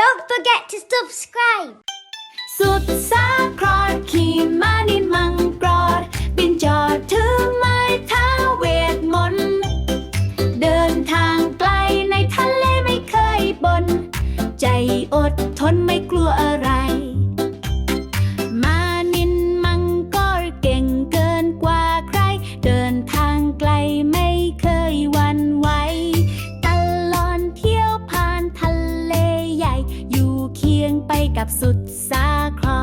Don't forget to subscribe. สุดสาครอดขี่มานินมังกรบินจอดถือไม้เท้าเวทมนต์เดินทางไกลในทะเลไม่เคยบ่นใจอดทนไม่กลัวอะไร ไปกับสุดสาคร